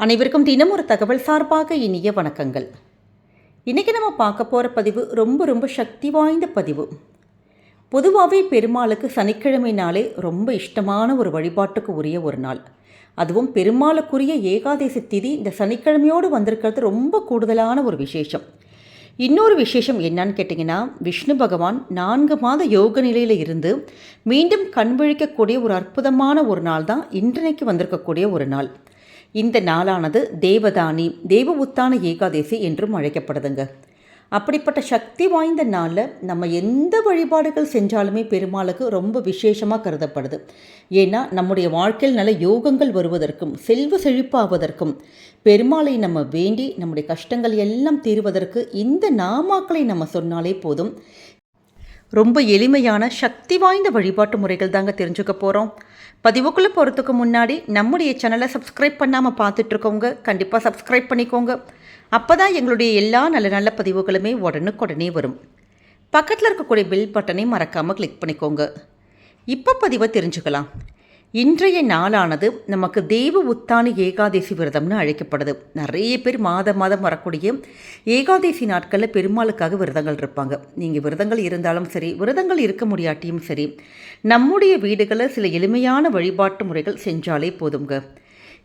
அனைவருக்கும் தினம் ஒரு தகவல் சார்பாக இனிய வணக்கங்கள். இன்றைக்கி நம்ம பார்க்க போகிற பதிவு ரொம்ப ரொம்ப சக்தி வாய்ந்த பதிவு. பொதுவாகவே பெருமாளுக்கு சனிக்கிழமை நாளே ரொம்ப இஷ்டமான ஒரு வழிபாட்டுக்கு உரிய ஒரு நாள். அதுவும் பெருமாளுக்குரிய ஏகாதசி திதி இந்த சனிக்கிழமையோடு வந்திருக்கிறது ரொம்ப கூடுதலான ஒரு விசேஷம். இன்னொரு விசேஷம் என்னன்னு கேட்டிங்கன்னா விஷ்ணு பகவான் நான்கு மாத யோக நிலையில் இருந்து மீண்டும் கண் விழிக்கக்கூடிய ஒரு அற்புதமான ஒரு நாள் தான் இன்றைக்கு வந்திருக்கக்கூடிய ஒரு நாள். இந்த நாளானது தேவதானி தேவ உத்தான ஏகாதசி என்றும் அழைக்கப்படுதுங்க. அப்படிப்பட்ட சக்தி வாய்ந்த நாளில் நம்ம எந்த வழிபாடுகள் செஞ்சாலுமே பெருமாளுக்கு ரொம்ப விசேஷமாக கருதப்படுது. ஏன்னா நம்முடைய வாழ்க்கையில் நல்ல யோகங்கள் வருவதற்கும் செல்வ செழிப்பாவதற்கும் பெருமாளை நம்ம வேண்டி நம்முடைய கஷ்டங்கள் எல்லாம் தீர்வதற்கு இந்த நாமாக்களை நம்ம சொன்னாலே போதும். ரொம்ப எளிமையான சக்தி வாய்ந்த வழிபாட்டு முறைகள் தாங்க தெரிஞ்சுக்க போகிறோம் பதிவுக்குள்ளே போகிறதுக்கு முன்னாடி நம்முடைய சேனலை சப்ஸ்கிரைப் பண்ணாமல் பார்த்துட்ருக்கோங்க கண்டிப்பாக சப்ஸ்கிரைப் பண்ணிக்கோங்க. அப்போ தான் எங்களுடைய எல்லா நல்ல நல்ல பதிவுகளுமே உடனுக்குடனே வரும். பக்கத்தில் இருக்கக்கூடிய பில் பட்டனை மறக்காமல் கிளிக் பண்ணிக்கோங்க. இப்போ பதிவை தெரிஞ்சுக்கலாம். இன்றைய நாளானது நமக்கு தெய்வ உத்தான ஏகாதசி விரதம்னு அழைக்கப்படுது. நிறைய பேர் மாதம் மாதம் வரக்கூடிய ஏகாதசி நாட்களில் பெருமாளுக்காக விரதங்கள் இருப்பாங்க. நீங்கள் விரதங்கள் இருந்தாலும் சரி விரதங்கள் இருக்க முடியாட்டியும் சரி நம்முடைய வீடுகளில் சில எளிமையான வழிபாட்டு முறைகள் செஞ்சாலே போதுங்க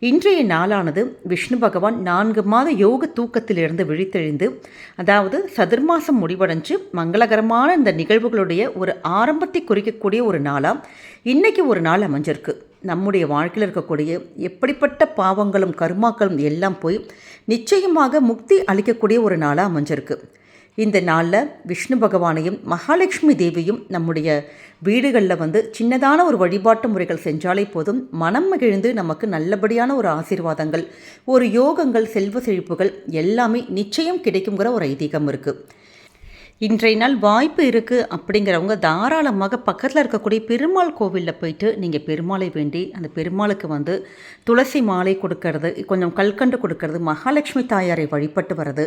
இன்றைய நாளானது விஷ்ணு பகவான் நான்கு மாத யோக தூக்கத்திலிருந்து விழித்தெழுந்து அதாவது சதுர்மாசம் முடிவடைஞ்சு மங்களகரமான இந்த நிகழ்வுகளுடைய ஒரு ஆரம்பத்தை குறிக்கக்கூடிய ஒரு நாளாக இன்றைக்கி ஒரு நாள் அமைஞ்சிருக்கு. நம்முடைய வாழ்க்கையில் இருக்கக்கூடிய எப்படிப்பட்ட பாவங்களும் கர்மாக்களும் எல்லாம் போய் நிச்சயமாக முக்தி அளிக்கக்கூடிய ஒரு நாளாக அமைஞ்சிருக்கு. இந்த நாளில் விஷ்ணு பகவானையும் மகாலட்சுமி தேவியும் நம்முடைய வீடுகளில் வந்து சின்னதான ஒரு வழிபாட்டு முறைகள் செஞ்சாலே போதும் மனம் மகிழ்ந்து நமக்கு நல்லபடியான ஒரு ஆசீர்வாதங்கள் ஒரு யோகங்கள் செல்வ செழிப்புகள் எல்லாமே நிச்சயம் கிடைக்குங்கிற ஒரு ஐதீகம் இருக்குது இன்றைய நாள் வாய்ப்பு இருக்குது அப்படிங்கிறவங்க தாராளமாக பக்கத்தில் இருக்கக்கூடிய பெருமாள் கோவிலில் போயிட்டு நீங்கள் பெருமாளை வேண்டி அந்த பெருமாளுக்கு வந்து துளசி மாலை கொடுக்கறது கொஞ்சம் கல்கண்டு கொடுக்கறது மகாலட்சுமி தாயாரை வழிபட்டு வர்றது.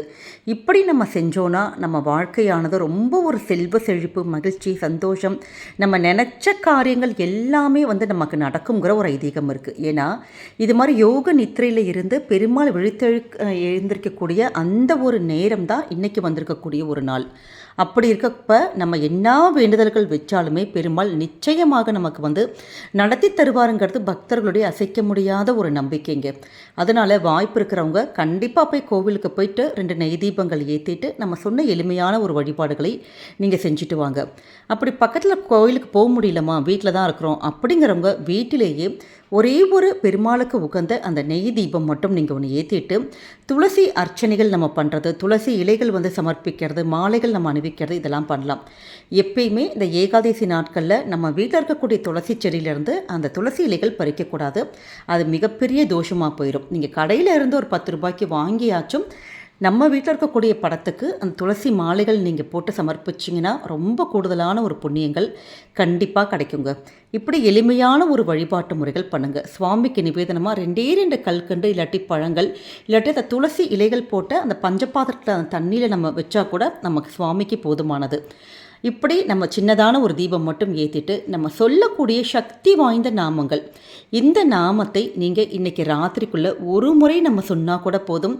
இப்படி நம்ம செஞ்சோன்னா நம்ம வாழ்க்கையானது ரொம்ப ஒரு செல்வ செழிப்பு மகிழ்ச்சி சந்தோஷம். நம்ம நினச்ச காரியங்கள் எல்லாமே வந்து நமக்கு நடக்குங்கிற ஒரு ஐதீகம் இருக்குது ஏன்னா இது மாதிரி யோக நித்திரையில் இருந்து பெருமாள் விழித்தெழு எழுந்திருக்கக்கூடிய அந்த ஒரு நேரம் தான் இன்றைக்கி வந்திருக்கக்கூடிய ஒரு நாள். அப்படி இருக்கப்ப நம்ம என்ன வேண்டுதல்கள் வச்சாலுமே பெருமாள் நிச்சயமாக நமக்கு வந்து நடத்தி தருவாருங்கிறது பக்தர்களுடைய அசைக்க முடியாத ஒரு நம்பிக்கைங்க. அதனால் வாய்ப்பு இருக்கிறவங்க கண்டிப்பாக போய் கோவிலுக்கு போயிட்டு ரெண்டு நெய் தீபங்கள் ஏற்றிட்டு நம்ம சொன்ன எளிமையான ஒரு வழிபாடுகளை நீங்கள் செஞ்சுட்டு வாங்க. அப்படி பக்கத்தில் கோவிலுக்கு போக முடியலமா வீட்டில் தான் இருக்கிறோம் அப்படிங்கிறவங்க வீட்டிலேயே ஒரே ஒரு பெருமாளுக்கு உகந்த அந்த நெய் தீபம் மட்டும் நீங்கள் ஒன்று ஏற்றிட்டு துளசி அர்ச்சனைகள் நம்ம பண்ணுறது துளசி இலைகள் வந்து சமர்ப்பிக்கிறது மாலைகள் நம்ம அணிவிக்கிறது இதெல்லாம் பண்ணலாம். எப்பயுமே இந்த ஏகாதசி நாட்களில் நம்ம வீட்டில் இருக்கக்கூடிய துளசி செடியிலேருந்து அந்த துளசி இலைகள் பறிக்கக்கூடாது. அது மிகப்பெரிய தோஷமாக போயிடும் நீங்கள் கடையில் இருந்து ஒரு பத்து ரூபாய்க்கு வாங்கியாச்சும் நம்ம வீட்டில் இருக்கக்கூடிய படத்துக்கு அந்த துளசி மாலைகள் நீங்கள் போட்டு சமர்ப்பிச்சிங்கன்னா ரொம்ப கூடுதலான ஒரு புண்ணியங்கள் கண்டிப்பாக கிடைக்குங்க. இப்படி எளிமையான ஒரு வழிபாட்டு முறைகள் பண்ணுங்கள் சுவாமிக்கு நிவேதனமாக ரெண்டே ரெண்டு கல்கண்டு இல்லாட்டி பழங்கள் இல்லாட்டி அந்த துளசி இலைகள் போட்டு அந்த பஞ்சபாத்திரத்தில் அந்த தண்ணியில் நம்ம வச்சா கூட நமக்கு சுவாமிக்கு போதுமானது. இப்படி நம்ம சின்னதான ஒரு தீபம் மட்டும் ஏற்றிட்டு நம்ம சொல்லக்கூடிய சக்தி வாய்ந்த நாமங்கள். இந்த நாமத்தை நீங்கள் இன்றைக்கி ராத்திரிக்குள்ளே ஒரு முறை நம்ம சொன்னால் கூட போதும்.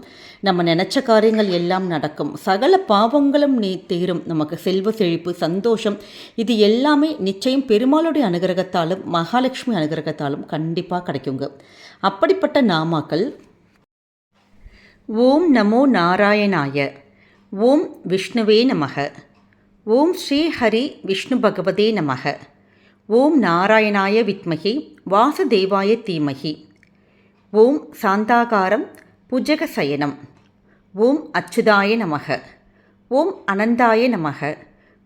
நம்ம நினச்ச காரியங்கள் எல்லாம் நடக்கும். சகல பாவங்களும் நீ தீரும். நமக்கு செல்வ செழிப்பு சந்தோஷம் இது எல்லாமே நிச்சயம் பெருமாளுடைய அனுகிரகத்தாலும் மகாலட்சுமி அனுகிரகத்தாலும் கண்டிப்பாக கிடைக்குங்க. அப்படிப்பட்ட நாமாக்கள் ஓம் நமோ நாராயணாய ஓம் விஷ்ணுவே நமக ஓம் ஸ்ரீ ஹரி விஷ்ணு பகவதே நமக. ஓம் நாராயணாய வித்மகி வாசுதேவாய தீமகி. ஓம் சாந்தாகாரம் புஜக சயனம். ஓம் அச்சுதாய நமக. ஓம் அனந்தாய நமக.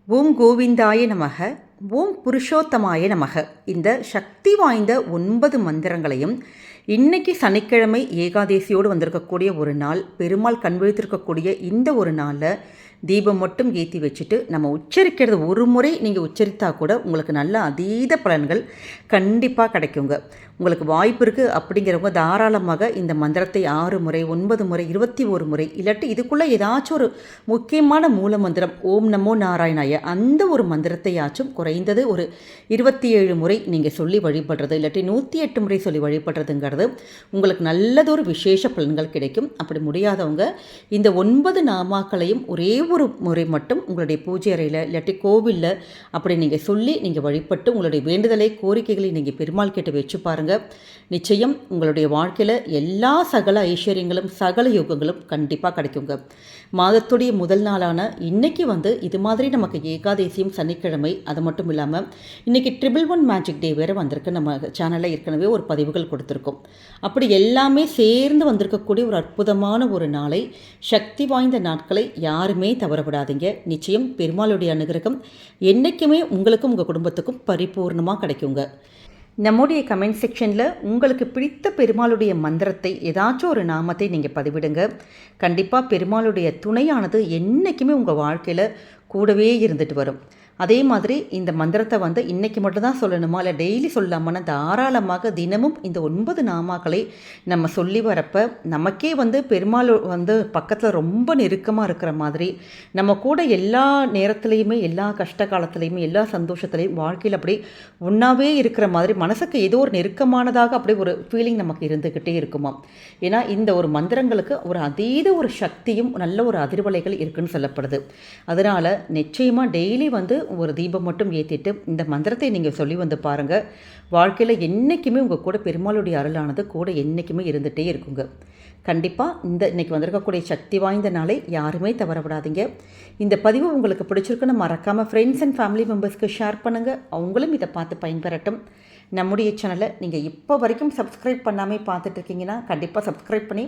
ஓம் கோவிந்தாய நமக. ஓம் புருஷோத்தமாய நமக. இந்த சக்தி வாய்ந்த ஒன்பது மந்திரங்களையும் இன்னைக்கு சனிக்கிழமை ஏகாதேசியோடு வந்திருக்கக்கூடிய ஒரு நாள் பெருமாள் கண்விழித்திருக்கக்கூடிய இந்த ஒரு நாளில் தீபம் மட்டும் ஏற்றி வச்சுட்டு நம்ம உச்சரிக்கிறது ஒரு முறை நீங்கள் உச்சரித்தா கூட உங்களுக்கு நல்ல அதீத பலன்கள் கண்டிப்பாக கிடைக்குங்க. உங்களுக்கு வாய்ப்பு இருக்குது அப்படிங்கிறவங்க தாராளமாக இந்த மந்திரத்தை ஆறு முறை ஒன்பது முறை இருபத்தி ஒரு முறை இல்லாட்டி இதுக்குள்ளே ஏதாச்சும் ஒரு முக்கியமான மூல மந்திரம் ஓம் நமோ நாராயணாய அந்த ஒரு மந்திரத்தையாச்சும் குறைந்தது ஒரு இருபத்தி ஏழு முறை நீங்கள் சொல்லி வழிபடுறது இல்லாட்டி நூற்றி எட்டு முறை சொல்லி வழிபடுறதுங்கிறது உங்களுக்கு நல்லதொரு விசேஷ பலன்கள் கிடைக்கும். அப்படி முடியாதவங்க இந்த ஒன்பது நாமாக்களையும் ஒரே ஒரு முறை மட்டும் உங்களுடைய பூஜை அறையில் இல்லாட்டி கோவிலில் அப்படி நீங்கள் சொல்லி நீங்கள் வழிபட்டு உங்களுடைய வேண்டுதலை கோரிக்கைகளை நீங்கள் பெருமாள் கிட்ட வச்சு பாருங்கள் நிச்சயம் உங்களுடைய வாழ்க்கையில் எல்லா சகல ஐஸ்வர்யங்களும் சகல யோகங்களும் கண்டிப்பாக கிடைக்குங்க. மாதத்துடைய முதல் நாளான இன்னைக்கு வந்து இது மாதிரி நமக்கு ஏகாதேசியம் சனிக்கிழமை அது மட்டும் இல்லாமல் இன்றைக்கி ட்ரிபிள் ஒன் மேஜிக் டே வேறு வந்திருக்கு. நம்ம சேனலில் ஏற்கனவே ஒரு பதிவுகள் கொடுத்துருக்கோம். அப்படி எல்லாமே சேர்ந்து வந்திருக்கக்கூடிய ஒரு அற்புதமான ஒரு நாளை சக்தி வாய்ந்த நாட்களை யாருமே தவறப்படாதீங்க நிச்சயம் பெருமாளுடைய அனுகிரகம் என்றைக்குமே உங்களுக்கும் உங்கள் குடும்பத்துக்கும் பரிபூர்ணமாக கிடைக்குங்க. நம்முடைய கமெண்ட் செக்ஷனில் உங்களுக்கு பிடித்த பெருமாளுடைய மந்திரத்தை ஏதாச்சும் ஒரு நாமத்தை நீங்கள் பதிவிடுங்க. கண்டிப்பாக பெருமாளுடைய துணையானது என்றைக்குமே உங்கள் வாழ்க்கையில் கூடவே இருந்துட்டு வரும். அதே மாதிரி இந்த மந்திரத்தை வந்து இன்றைக்கி மட்டும்தான் சொல்லணுமா? இல்லை டெய்லி சொல்லாமன்னா தாராளமாக தினமும் இந்த ஒன்பது நாமாக்களை நம்ம சொல்லி வரப்ப நமக்கே வந்து பெருமாள் வந்து பக்கத்தில் ரொம்ப நெருக்கமாக இருக்கிற மாதிரி நம்ம கூட எல்லா நேரத்துலையுமே எல்லா கஷ்ட காலத்துலேயுமே எல்லா சந்தோஷத்துலேயும் வாழ்க்கையில் அப்படி ஒன்றாவே இருக்கிற மாதிரி மனசுக்கு ஏதோ ஒரு நெருக்கமானதாக அப்படி ஒரு ஃபீலிங் நமக்கு இருந்துக்கிட்டே இருக்குமா ஏன்னா இந்த ஒரு மந்திரங்களுக்கு ஒரு அதீத ஒரு சக்தியும் நல்ல ஒரு அதிர்வலைகள் இருக்குன்னு சொல்லப்படுது. அதனால் நிச்சயமாக டெய்லி வந்து ஒரு தீபம் மட்டும் ஏற்றிட்டு இந்த மந்திரத்தை நீங்கள் சொல்லி வந்து பாருங்கள் வாழ்க்கையில் என்றைக்குமே உங்கள் கூட பெருமாளுடைய அருளானது கூட என்றைக்குமே இருந்துகிட்டே இருக்குங்க. கண்டிப்பாக இந்த இன்றைக்கி வந்திருக்கக்கூடிய சக்தி வாய்ந்த நாளை யாருமே தவறப்படாதீங்க இந்த பதிவு உங்களுக்கு பிடிச்சிருக்குன்னு மறக்காமல் ஃப்ரெண்ட்ஸ் அண்ட் ஃபேமிலி மெம்பர்ஸ்க்கு ஷேர் பண்ணுங்கள் அவங்களும் இதை பார்த்து பயன்பெறட்டும். நம்முடைய சேனலை நீங்கள் இப்போ வரைக்கும் சப்ஸ்கிரைப் பண்ணாமல் பார்த்துட்டு இருக்கீங்கன்னா கண்டிப்பாக சப்ஸ்கிரைப் பண்ணி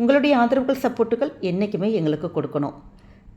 உங்களுடைய ஆதரவுகள் சப்போர்ட்டுகள் என்றைக்குமே எங்களுக்கு கொடுக்கணும்.